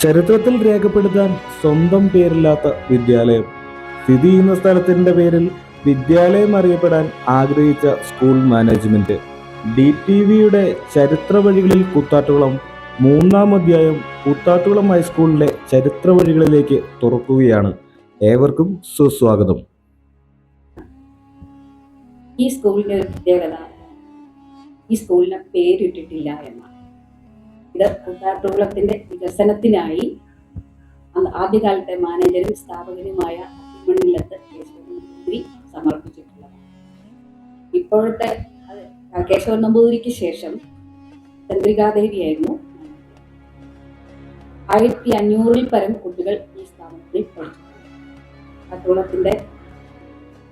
ചരിത്രത്തിൽ രേഖപ്പെടുത്താൻ സ്വന്തം പേരില്ലാത്ത വിദ്യാലയം. സ്ഥിതി ചെയ്യുന്ന സ്ഥലത്തിന്റെ പേരിൽ വിദ്യാലയം അറിയപ്പെടാൻ ആഗ്രഹിച്ച സ്കൂൾ മാനേജ്മെന്റ്. ഡി ടി വിയുടെ ചരിത്ര വഴികളിൽ കൂത്താട്ടുകുളം മൂന്നാം അധ്യായം കൂത്താട്ടുകുളം ഹൈസ്കൂളിലെ ചരിത്ര വഴികളിലേക്ക് തുറക്കുകയാണ്. ഏവർക്കും സുസ്വാഗതം. ഈ സ്കൂളിന്റെ പ്രത്യേകത ഈ സ്കൂളിന് പേരിട്ടിട്ടില്ല എന്നാണ്. ഇത് കൂത്താട്ടുകുളത്തിന്റെ വികസനത്തിനായി ആദ്യകാലത്തെ മാനേജരും സ്ഥാപകനുമായ അത്തിമണ്ണിലത്ത് കേശവൻ നമ്പൂതിരി സമർപ്പിച്ചിട്ടുള്ളതാണ് ഇപ്പോഴത്തെ കേശവൻ നമ്പൂതിരിക്ക് ശേഷം ചന്ദ്രികാദേവിയായിരുന്നു ആയിരത്തി അഞ്ഞൂറിൽ പരം കുട്ടികൾ ഈ സ്ഥാപനത്തിൽ പഠിച്ചിട്ടുണ്ട്.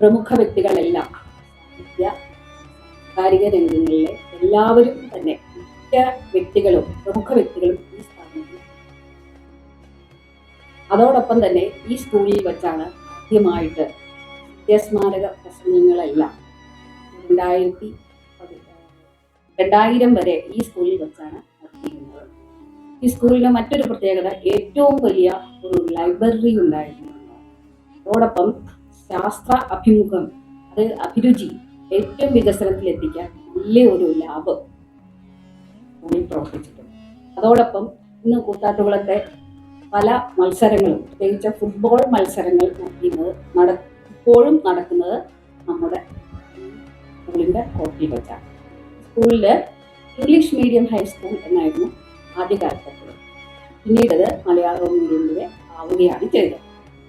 പ്രമുഖ വ്യക്തികളെല്ലാം വിദ്യ സാംസ്കാരിക രംഗങ്ങളിലെ എല്ലാവരും തന്നെ മിക്ക വ്യക്തികളും പ്രമുഖ വ്യക്തികളും ഈ സ്ഥാപനത്തിൽ അതോടൊപ്പം തന്നെ ഈ സ്കൂളിൽ വെച്ചാണ് ആദ്യമായിട്ട് വിദ്യാസ്മാരക പ്രസംഗങ്ങളെല്ലാം രണ്ടായിരത്തി രണ്ടായിരം വരെ ഈ സ്കൂളിൽ വെച്ചാണ് നടത്തിയിരുന്നത്. ഈ സ്കൂളിന്റെ മറ്റൊരു പ്രത്യേകത ഏറ്റവും വലിയ ഒരു ലൈബ്രറി ഉണ്ടായിരുന്നു. അതോടൊപ്പം ശാസ്ത്ര അഭിമുഖം അത് അഭിരുചി ഏറ്റവും വികസനത്തിലെത്തിക്കാൻ വലിയ ഒരു ലാബ് സ്കൂളിൽ പ്രവർത്തിച്ചിട്ടുണ്ട്. അതോടൊപ്പം ഇന്ന് കൂത്താട്ടുകളൊക്കെ പല മത്സരങ്ങളും പ്രത്യേകിച്ച് ഫുട്ബോൾ മത്സരങ്ങൾ നടത്തുന്നത് നട ഇപ്പോഴും നടക്കുന്നത് നമ്മുടെ സ്കൂളിന്റെ കോട്ടിൽ വെച്ചാണ്. സ്കൂളിൽ ഇംഗ്ലീഷ് മീഡിയം ഹൈസ്കൂൾ എന്നായിരുന്നു ആദ്യകാലത്ത് പിന്നീട് അത് മലയാളം മീഡിയത്തിലെ ആവുകയാണ് ചെയ്തത്.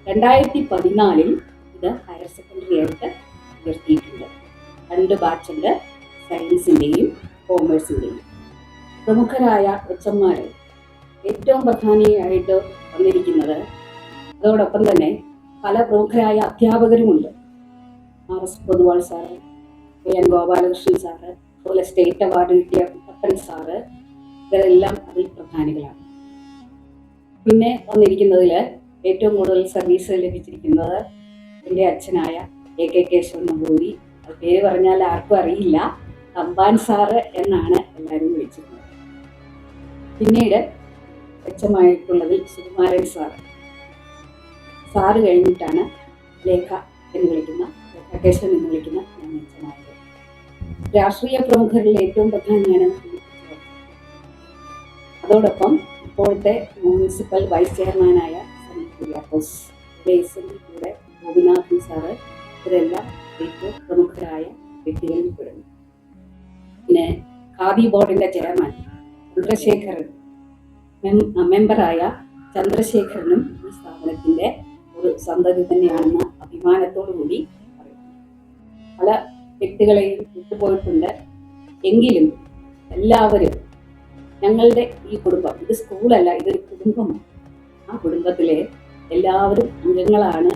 രണ്ടായിരത്തി പതിനാലിൽ ഇത് ഹയർ സെക്കൻഡറി ആയിട്ട് ഉയർത്തിയിട്ടുണ്ട്. രണ്ട് ബാച്ചുണ്ട് സയൻസിന്റെയും കോമേഴ്സിന്റെയും പ്രമുഖരായ എച്ച് ഏറ്റവും പ്രധാനിയായിട്ട് വന്നിരിക്കുന്നത് അതോടൊപ്പം തന്നെ പല പ്രമുഖരായ അധ്യാപകരുമുണ്ട്. R S Pothuval sir A N Gopalakrishnan sir അതുപോലെ സ്റ്റേറ്റ് അവാർഡ് കിട്ടിയ കുട്ടപ്പൻ സാറ് ഇവരെല്ലാം അതിൽ പ്രധാനികളാണ്. പിന്നെ വന്നിരിക്കുന്നതിൽ ഏറ്റവും കൂടുതൽ സർവീസ് ലഭിച്ചിരിക്കുന്നത് എന്റെ അച്ഛനായ എ കെ കേശവൻ നമ്പൂരി പേര് പറഞ്ഞാൽ ആർക്കും അറിയില്ല. തമ്പാൻ സാറ് എന്നാണ് എല്ലാവരും വിളിച്ചിരുന്നത്. പിന്നീട് മെച്ചമായിട്ടുള്ളതിൽ സുകുമാരൻ സാറ്. സാറ് കഴിഞ്ഞിട്ടാണ് ലേഖ എന്ന് വിളിക്കുന്ന ലേഖ എന്ന് വിളിക്കുന്ന ഞാൻ മെച്ചമായത് രാഷ്ട്രീയ പ്രമുഖരിൽ ഏറ്റവും പ്രധാനിയാണ് അതോടൊപ്പം ഇപ്പോഴത്തെ മുനിസിപ്പൽ വൈസ് ചെയർമാനായ കുര്യാക്കോസ്. എൻ കൂടെ ഗോപിനാഥൻ സാറ് ഇവരെല്ലാം ഏറ്റവും പ്രമുഖരായ വ്യക്തികളിൽ പെടുന്നു. പിന്നെ ഖാദി ബോർഡിന്റെ ചെയർമാൻ ചന്ദ്രശേഖരൻ. മെമ്പറായ ചന്ദ്രശേഖരനും ഈ സ്ഥാപനത്തിന്റെ ഒരു സന്തതി തന്നെയാണെന്ന് അഭിമാനത്തോടു കൂടി പറയുന്നു. പല വ്യക്തികളെയും വിട്ടുപോയിട്ടുണ്ട്. എങ്കിലും എല്ലാവരും ഞങ്ങളുടെ ഈ കുടുംബം ഇത് സ്കൂളല്ല ഇതൊരു കുടുംബമാണ് ആ കുടുംബത്തിലെ എല്ലാവരും അംഗങ്ങളാണ്.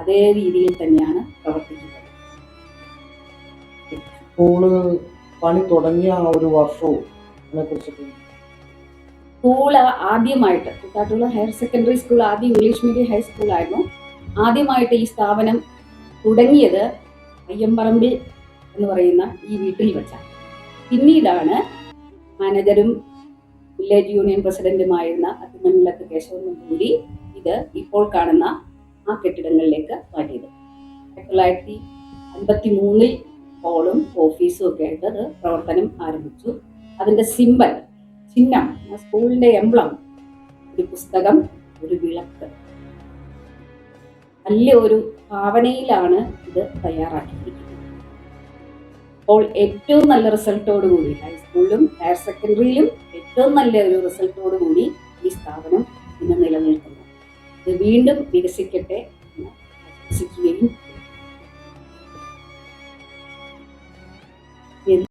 അതേ രീതിയിൽ തന്നെയാണ് പ്രവർത്തിക്കുന്നത്. സ്കൂൾ പണി തുടങ്ങിയ ഒരു വർഷവും അതിനെ കുറിച്ചിട്ടുണ്ട് സ്കൂൾ ആദ്യമായിട്ട് കുട്ടാട്ടുള്ള ഹയർ സെക്കൻഡറി സ്കൂൾ ആദ്യം ഇംഗ്ലീഷ് മീഡിയം ഹൈസ്കൂൾ ആയിരുന്നു. ആദ്യമായിട്ട് ഈ സ്ഥാപനം തുടങ്ങിയത് അയ്യമ്പറമ്പിൽ എന്ന് പറയുന്ന ഈ വീട്ടിൽ വെച്ചാണ്. പിന്നീടാണ് മാനേജരും വില്ലേജ് യൂണിയൻ പ്രസിഡന്റുമായിരുന്ന അത്തിമണ്ണിലത്ത് കേശവനും കൂടി ഇത് ഇപ്പോൾ കാണുന്ന ആ കെട്ടിടങ്ങളിലേക്ക് മാറ്റിയത്. ആയിരത്തി തൊള്ളായിരത്തി അൻപത്തി മൂന്നിൽ ഹോളും ഓഫീസും ഒക്കെ ആയിട്ട് അത് പ്രവർത്തനം ആരംഭിച്ചു. അതിന്റെ സിമ്പൽ ചിഹ്നം സ്കൂളിന്റെ എംബ്ലം ഒരു പുസ്തകം ഒരു വിളക്ക്. നല്ല ഒരു ഭാവനയിലാണ് ഇത് തയ്യാറാക്കിയിരിക്കുന്നത്. അപ്പോൾ ഏറ്റവും നല്ല റിസൾട്ടോട് കൂടി ഹൈസ്കൂളിലും ഹയർ സെക്കൻഡറിയിലും ഏറ്റവും നല്ല ഒരു റിസൾട്ടോട് കൂടി ഈ സ്ഥാപനം ഇന്ന് നിലനിൽക്കുന്നു. ഇത് വീണ്ടും വികസിക്കട്ടെ എന്ന് ആശംസിക്കുകയും